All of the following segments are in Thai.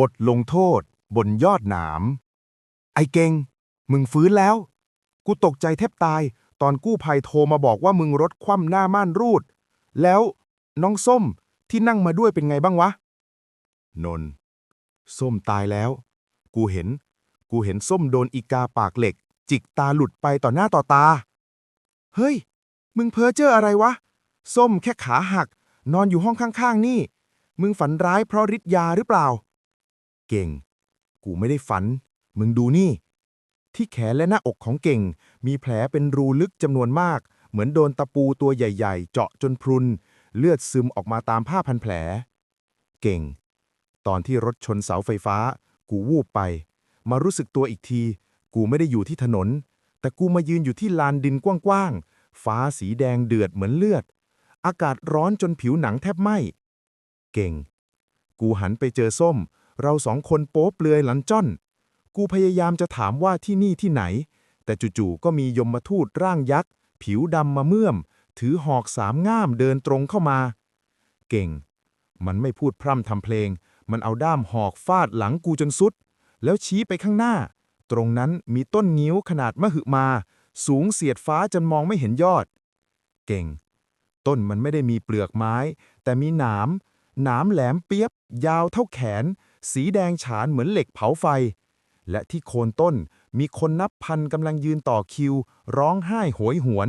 บทลงโทษ บนยอดหนาม ไอ้เก่ง มึงฟื้นแล้ว กูตกใจแทบตาย ตอนกู้ภัยโทรมาบอกว่ามึงรถคว่ำหน้าม่านรูด แล้วน้องส้มที่นั่งมาด้วยเป็นไงบ้างวะ นน ส้มตายแล้ว กูเห็น กูเห็นส้มโดนอีกาปากเหล็ก จิกตาหลุดไปต่อหน้าต่อตา เฮ้ย มึงเพ้อเจ้ออะไรวะ ส้มแค่ขาหัก นอนอยู่ห้องข้าง ๆ นี่ มึงฝันร้ายเพราะฤทธิ์ยาหรือเปล่า เก่ง กูไม่ได้ฝัน มึงดูนี่ ที่แขนและหน้าอกของเก่ง มีแผลเป็นรูลึกจำนวนมาก เหมือนโดนตะปูตัวใหญ่ ๆ เจาะจนพรุน เลือดซึมออกมาตามผ้าพันแผล เก่ง ตอนที่รถชนเสาไฟฟ้า กูวูบไป มารู้สึกตัวอีกที กูไม่ได้อยู่ที่ถนน แต่กูมายืนอยู่ที่ลานดินกว้างๆ ฟ้าสีแดงเดือดเหมือนเลือด อากาศร้อนจนผิวหนังแทบไหม้เก่ง กูหันไปเจอส้ม เราสองคนโป๊เปลือยหลันจ้อน กูพยายามจะถามว่าที่นี่ที่ไหน แต่จู่ๆก็มียมมาทูตร่างยักษ์ ผิวดำมาเมื่อม ถือหอกสามง่ามเดินตรงเข้ามา เก่ง มันไม่พูดพร่ำทำเพลง มันเอาด้ามหอกฟาดหลังกูจนสุด แล้วชี้ไปข้างหน้า ตรงนั้นมีต้นงิ้วขนาดมหึมา สูงเสียดฟ้าจนมองไม่เห็นยอด เก่ง ต้นมันไม่ได้มีเปลือกไม้ แต่มีหนามหนามแหลมเปียบ ยาวเท่าแขน สีแดงฉานเหมือนเหล็กเผาไฟ และที่โคนต้นมีคนนับพันกำลังยืนต่อคิว ร้องไห้โหยหวน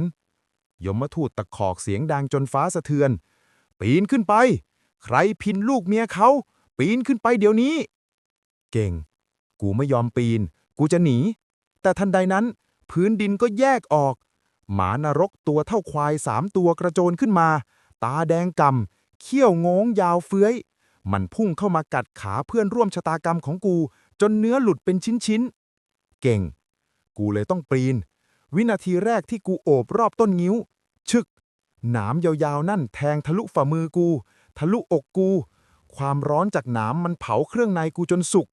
ยมทูตตะขอกเสียงดังจนฟ้าสะเทือน ปีนขึ้นไป ใครพินลูกเมียเขา ปีนขึ้นไปเดี๋ยวนี้ เก่ง กูไม่ยอมปีน กูจะหนี แต่ทันใดนั้น พื้นดินก็แยกออก หมานรกตัวเท่าควายสามตัวกระโจนขึ้นมา ตาแดงกำเขี้ยวงงยาวเฟื้อย มันพุ่งเข้ามากัดขาเพื่อนร่วมชะตากรรมของกู จนเนื้อหลุดเป็นชิ้นๆ เก่ง กูเลยต้องปีน วินาทีแรกที่กูโอบรอบต้นงิ้ว ชึก หนามยาวๆนั่นแทงทะลุฝ่ามือกู ทะลุอกกู ความร้อนจากหนามมันเผาเครื่องในกูจนสุก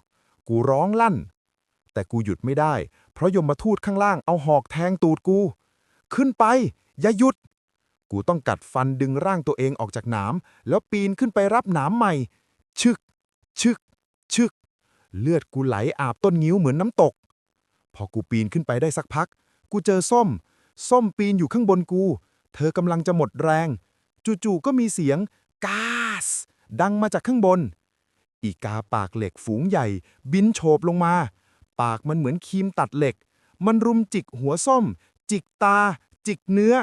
กูร้องลั่น แต่กูหยุดไม่ได้ เพราะยมมาทูตข้างล่างเอาหอกแทงตูดกู ขึ้นไป อย่าหยุดกูต้องกัดฟันดึงร่างตัวเองออกจากหนามแล้วปีนขึ้นไปรับหนามใหม่ ชึก ชึก ชึก เลือดกูไหลอาบต้นงิ้วเหมือนน้ำตก พอกูปีนขึ้นไปได้สักพัก กูเจอส้ม ส้มปีนอยู่ข้างบนกู เธอกำลังจะหมดแรง จู่ๆก็มีเสียงกาสดังมาจากข้างบน อีกาปากเหล็กฝูงใหญ่ บินโฉบลงมา ปากมันเหมือนครีมตัดเหล็ก มันรุมจิกหัวส้ม จิกตา จิกเนื้อ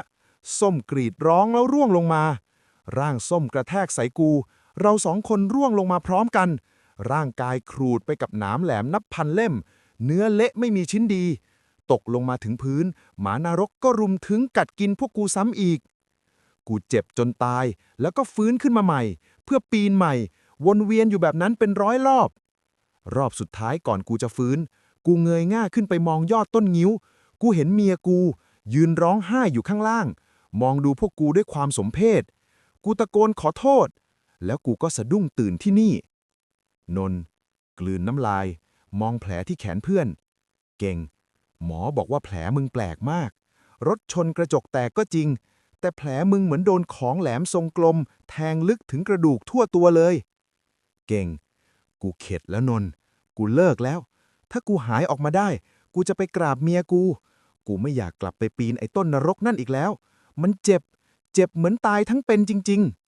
ส้มกรีดร้องแล้วร่วงลงมา ร่างส้มกระแทกใส่กู เราสองคนร่วงลงมาพร้อมกัน ร่างกายครูดไปกับหนามแหลมนับพันเล่ม เนื้อเละไม่มีชิ้นดี ตกลงมาถึงพื้น หมานรกก็รุมถึงกัดกินพวกกูซ้ำอีก กูเจ็บจนตาย แล้วก็ฟื้นขึ้นมาใหม่ เพื่อปีนใหม่ วนเวียนอยู่แบบนั้นเป็นร้อยรอบ รอบสุดท้ายก่อนกูจะฟื้น กูเงยหน้าขึ้นไปมองยอดต้นงิ้ว กูเห็นเมียกู ยืนร้องไห้อยู่ข้างล่าง มองดูพวกกูด้วยความสมเพชกูตะโกนขอโทษ แล้วกูก็สะดุ้งตื่นที่นี่ นนท์กลืนน้ำลาย มองแผลที่แขนเพื่อน เก่ง หมอบอกว่าแผลมึงแปลกมาก รถชนกระจกแตกก็จริง แต่แผลมึงเหมือนโดนของแหลมทรงกลม แทงลึกถึงกระดูกทั่วตัวเลย เก่ง กูเข็ดแล้วนนท์กูเลิกแล้ว ถ้ากูหายออกมาได้ กูจะไปกราบเมียกู กูไม่อยากกลับไปปีนไอ้ต้นนรกนั่นอีกแล้ว มันเจ็บ เจ็บเหมือนตายทั้งเป็นจริง ๆ